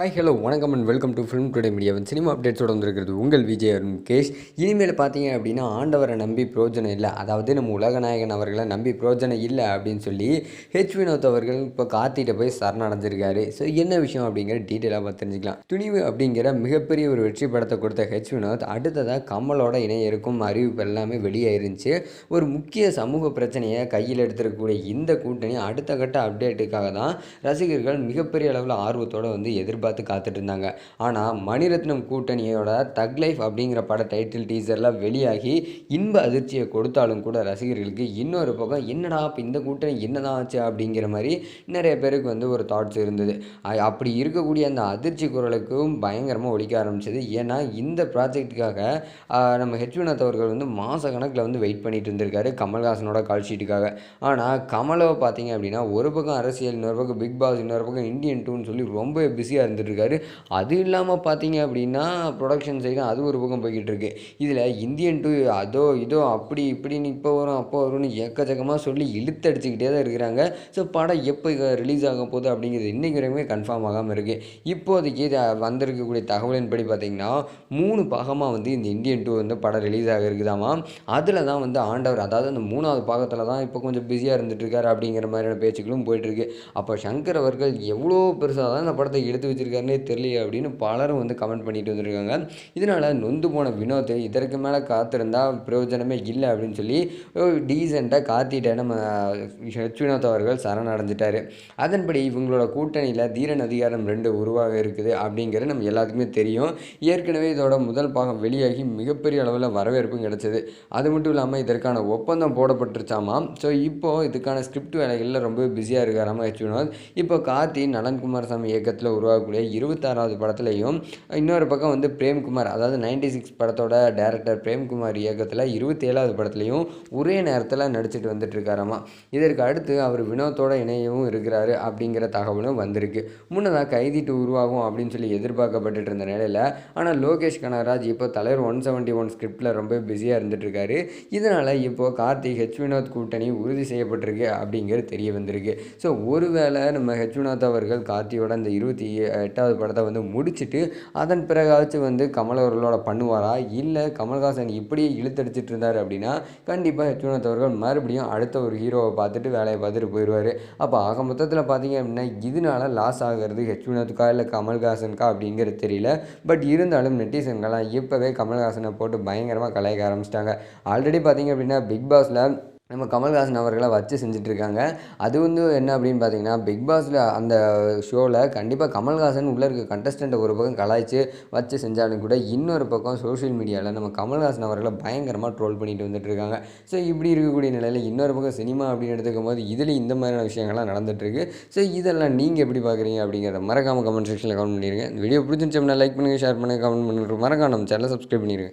Hi hello வணக்கம் and welcome to film today மீடியாவின் cinema அப்டேட்ஸோட வந்திருக்கிறது உங்கள் விஜய் அருண் கேஷ். இனிமேல் பார்த்தீங்க அப்படின்னா ஆண்டவரை நம்பி பிரோஜனம் இல்லை. அதாவது நம்ம உலகநாயகன் அவர்களை நம்பி பிரோஜனம் இல்லை அப்படின்னு சொல்லி ஹெச் வினோத் அவர்கள் இப்போ கார்த்திகிட்ட போய் சரணடைஞ்சிருக்காரு. ஸோ என்ன விஷயம் அப்படிங்கிற டீட்டெயிலாக பார்த்து தெரிஞ்சுக்கலாம். துணிவு அப்படிங்கிற மிகப்பெரிய ஒரு வெற்றி படத்தை கொடுத்த ஹெச் வினோத் அடுத்ததாக கமலோட இணைய இருக்கும் அறிவிப்பு எல்லாமே வெளியாயிருந்துச்சு ஒரு முக்கிய சமூக பிரச்சனையை கையில் எடுத்துருக்கக்கூடிய இந்த கூட்டணி அடுத்த கட்ட அப்டேட்டுக்காக தான் ரசிகர்கள் மிகப்பெரிய அளவில் ஆர்வத்தோடு வந்து எதிர்பார்த்து பார்த்து காத்துட்டு இருந்தாங்க ஆனால் மணிரத்னம் கூட்டணியோட தக் லைஃப் அப்படிங்கிற பட டைட்டில் டீசர்லாம் வெளியாகி இன்ப அதிர்ச்சியை கொடுத்தாலும் கூட ரசிகர்களுக்கு இன்னொரு பக்கம் என்னடா இப்போ இந்த கூட்டணி என்னதான் ஆச்சு? அப்படிங்கிற மாதிரி நிறைய பேருக்கு வந்து ஒரு தாட்ஸ் இருந்தது. அப்படி இருக்கக்கூடிய அந்த அதிர்ச்சி குரலுக்கும் பயங்கரமாக ஒழிக்க ஆரம்பிச்சது. ஏன்னா இந்த ப்ராஜெக்ட்டுக்காக நம்ம ஹெச் விநாத் அவர்கள் வந்து மாத கணக்கில் வந்து வெயிட் பண்ணிட்டு இருந்திருக்காரு கமல்ஹாசனோட கால் ஷீட்டுக்காக ஆனால் கமலை பார்த்தீங்க அப்படின்னா ஒரு பக்கம் அரசியல் இன்னொரு பக்கம் பிக் பாஸ் இன்னொரு பக்கம் இந்தியன் டூன்னு சொல்லி ரொம்ப பிஸியாக இருந்துச்சு இருக்காரு அது இல்லாமல் பார்த்தீங்க அப்படின்னா ப்ரொடக்ஷன் சைடும் அது ஒரு பக்கம் போய்கிட்டு இருக்கு இதில் இந்தியன் டூ அதோ இதோ அப்படி இப்படின்னு இப்போ வரும் அப்போ வரும்னு எக்கச்சக்கமாக சொல்லி இழுத்தடிச்சுக்கிட்டே தான் இருக்கிறாங்க. ஸோ படம் எப்போ ரிலீஸ் ஆக போகுது அப்படிங்கிறது இன்றைக்கு வரைக்குமே கன்ஃபார்ம் ஆகாமல் இருக்குது இப்போதைக்கு வந்திருக்கக்கூடிய வந்திருக்கக்கூடிய தகவலின்படி பார்த்தீங்கன்னா மூணு பாகமாக வந்து இந்த இந்தியன் டூ வந்து படம் ரிலீஸ் ஆக இருக்குதாமா? அதில் தான் வந்து ஆண்டவர் அதாவது அந்த மூணாவது பாகத்தில் தான் இப்போ கொஞ்சம் பிஸியாக இருந்துட்டுருக்கார் அப்படிங்கிற மாதிரியான பேச்சுக்களும் போயிட்டுருக்கு. அப்போ சங்கர் அவர்கள் எவ்வளோ பெருசாக தான் இந்த படத்தை எடுத்து வச்சிருக்காருன்னே தெரியலையே அப்படின்னு பலரும் வந்து கமெண்ட் பண்ணிட்டு வந்திருக்காங்க. இதனால் நொந்து போன வினோத் இதற்கு மேலே காத்திருந்தா பிரயோஜனமே இல்லை அப்படின்னு சொல்லி டீசெண்டாக காத்திட்ட நம்ம ஹெச் வினோத் அவர்கள் சரணடைஞ்சிட்டார். அதன்படி இவங்களோட கூட்டணியில் தீரன் அதிகாரம் ரெண்டு உருவாக இருக்குது அப்படிங்கிறது நம்ம எல்லாத்துக்குமே தெரியும். ஏற்கனவே இதோட முதல் பாகம் வெளியாகி மிகப்பெரிய அளவில் வரவேற்பும் கிடச்சிது. அது மட்டும் இல்லாமல் இதற்கான ஒப்பந்தம் போடப்பட்டுருச்சாமா? ஸோ இப்போது இதுக்கான ஸ்கிரிப்ட் வேலைகளில் ரொம்ப பிஸியாக இருக்காராமா ஹெச் வினோத்? இப்போ கார்த்தி நலன் குமாரசாமி இயக்கத்தில் உருவாக உருவாகக்கூடிய இருபத்தாறாவது படத்துலையும் இன்னொரு பக்கம் வந்து பிரேம்குமார் அதாவது நைன்டி சிக்ஸ் படத்தோட டேரக்டர் பிரேம்குமார் இயக்கத்தில் இருபத்தேழாவது படத்துலையும் ஒரே நேரத்தில் நடிச்சிட்டு வந்துட்டு இருக்காராமா இதற்கு அடுத்து அவர் வினோத்தோட இணையவும் இருக்கிறாரு அப்படிங்கிற தகவலும் வந்திருக்கு. முன்னதாக கைதி டூ உருவாகும் அப்படின்னு சொல்லி எதிர்பார்க்கப்பட்டு இருந்த நிலையில் ஆனால் லோகேஷ் கனகராஜ் இப்போ தலைவர் ஒன் செவன்ட்டி ஒன் ஸ்கிரிப்டில் ரொம்ப பிஸியாக இருந்துட்டுருக்காரு. இதனால் இப்போது கார்த்திக் ஹெச் வினோத் கூட்டணி உறுதி செய்யப்பட்டிருக்கு அப்படிங்கிறது தெரிய வந்திருக்கு. ஸோ ஒருவேளை நம்ம ஹெச் வினோத் அவர்கள் கார்த்தியோட இந்த இருபத்தி எட்டாவது படத்தை வந்து முடிச்சுட்டு அதன் பிறகாச்சும் வந்து கமல் அவர்களோட பண்ணுவாரா? இல்லை கமல்ஹாசன் இப்படியே இழுத்தடிச்சிட்டு இருந்தார் அப்படின்னா கண்டிப்பாக ஹெச் அவர்கள் மறுபடியும் அடுத்த ஒரு ஹீரோவை பார்த்துட்டு வேலையை பார்த்துட்டு போயிடுவார் அப்போ ஆக மொத்தத்தில் பார்த்தீங்க அப்படின்னா இதனால லாஸ் ஆகிறது ஹெச்வினத்துக்கா இல்லை கமல்ஹாசனுக்கா அப்படிங்கிறது தெரியல. பட் இருந்தாலும் நெட்டிசன்கள்லாம் இப்போவே கமல்ஹாசனை போட்டு பயங்கரமாக கலாய்க்க ஆரம்பிச்சிட்டாங்க. ஆல்ரெடி பார்த்தீங்க அப்படின்னா பிக் பாஸில் நம்ம கமல்ஹாசன் அவர்களை வச்சு செஞ்சிட்ருக்காங்க. அது வந்து என்ன அப்படின்னு பார்த்தீங்கன்னா பிக் பாஸில் அந்த ஷோவில் கண்டிப்பாக கமல்ஹாசன் உள்ளே இருக்க கண்டஸ்டண்ட்டை ஒரு பக்கம் கலாய்ச்சி வச்சு செஞ்சாலும் கூட இன்னொரு பக்கம் சோஷியல் மீடியாவில் நம்ம கமல்ஹாசன் அவர்களை பயங்கரமாக ட்ரோல் பண்ணிட்டு வந்துட்டுருக்காங்க ஸோ இப்படி இருக்கக்கூடிய நிலையில் இன்னொரு பக்கம் சினிமா அப்படின்னு எடுத்துக்கும் போது இதுலேயும் இந்த மாதிரியான விஷயங்கள்லாம் நடந்துட்டுருக்கு ஸோ இதெல்லாம் நீங்கள் எப்படி பார்க்குறீங்க அப்படிங்கிறத மறக்காமல் கமெண்ட் செக்ஷனில் கமெண்ட் பண்ணிடுங்க இந்த வீடியோ பிடிச்சிருந்துச்சோம்னா அப்படின்னா லைக் பண்ணுங்கள் ஷேர் பண்ணுங்கள் கமெண்ட் பண்ணுங்கள் மறக்காம நம்ம சேனலை சப்ஸ்கிரைப் பண்ணிடுங்க